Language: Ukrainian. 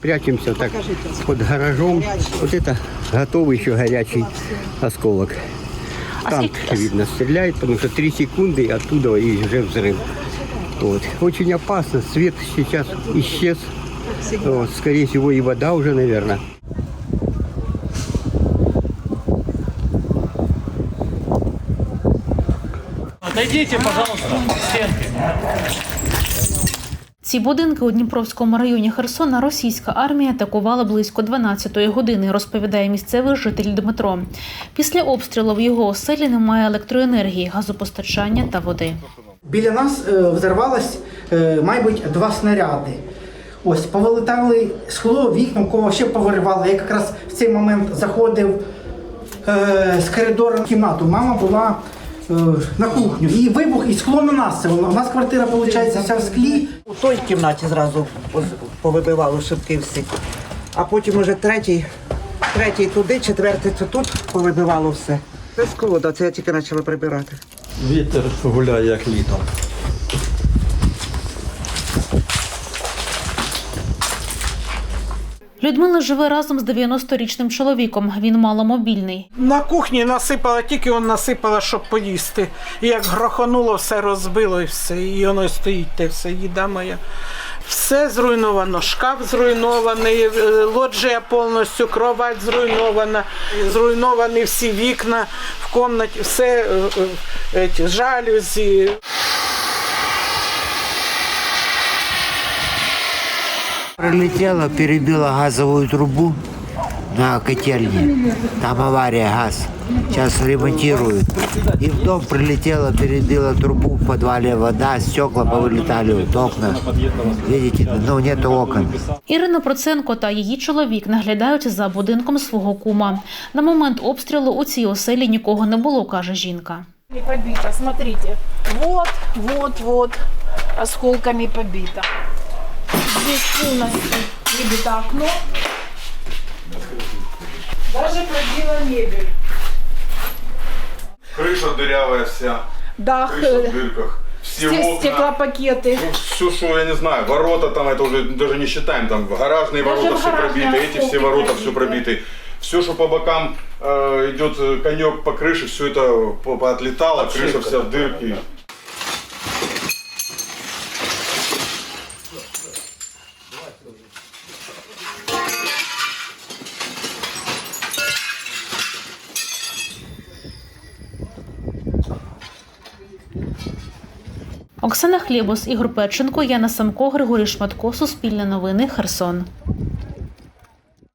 Прячемся так под гаражом. Вот это готовый еще горячий осколок. Там видно стреляет, потому что три секунды и оттуда и уже взрыв. Вот. Очень опасно. Свет сейчас исчез. Вот. Скорее всего и вода уже, наверное. Отойдите, пожалуйста, к стенке. Ці будинки у Дніпровському районі Херсона російська армія атакувала близько 12-ї години, розповідає місцевий житель Дмитро. Після обстрілу в його оселі немає електроенергії, газопостачання та води. Біля нас е, взорвалось, е, мабуть, два снаряди. Ось, повилетали скло, вікна, кого ще повиривало. Я якраз в цей момент заходив е, з коридору в кімнату. Мама була на кухню. І вибух, і скло на нас. У нас квартира, виходить, вся в склі. У той кімнаті зразу повибивали повибивало шибки всі. А потім уже третій, третій туди, четвертий це тут повибивало все. Це склода, це я тільки почала прибирати. Вітер гуляє як літом. Людмила живе разом з 90-річним чоловіком. Він маломобільний. На кухні насипала, тільки он насипала, щоб поїсти. І як грохонуло, все розбило і все. І воно стоїть те все, їда моя. Все зруйновано, шкаф зруйнований, е, лоджія повністю, кровать зруйнована, зруйновані всі вікна в кімнаті, все е, е, жалюзі. Прилетела, перебила газовую трубу на котельне. Там авария, газ. Сейчас ремонтируют. И в дом прилетела, перебила трубу, в подвале вода, стекла повылетали, вот окна. Видите, ну нет окон. Ірина Проценко та її чоловік наглядають за будинком свого кума. На момент обстрілу у цій оселі нікого не було, каже жінка. Не побито, смотрите. Вот, вот, вот, осколками побито. Здесь полностью выбито окно. Даже пробила мебель. Крыша дырявая вся, Дах, крыша в дырках. Все сте- окна. стеклопакеты. Ну, все, что я не знаю, ворота там, это уже даже не считаем, там гаражные Даже ворота все пробиты, эти все ворота все пробиты. Все, что по бокам э, идет э, конек по крыше, все это по- поотлетало, крыша вся в дырке. Оксана Хлібус Ігор Печенко, Яна Самко, Григорій Шматко, Суспільне новини, Херсон.